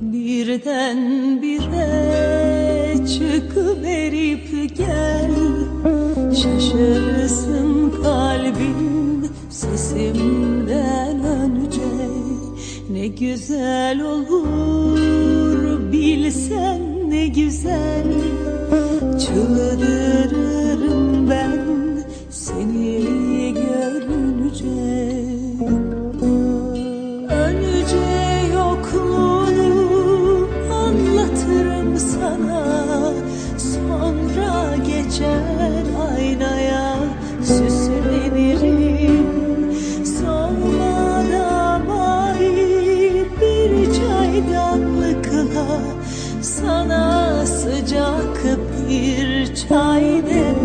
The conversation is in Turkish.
Birden bire çıkıverip gel. Şaşırsın kalbin sesimden önce. Ne güzel olur bilsen ne güzel. Çıldırır geçen aynaya süslenirim Sormana ait bir çaydanlıkla Sana sıcak bir çay demlerim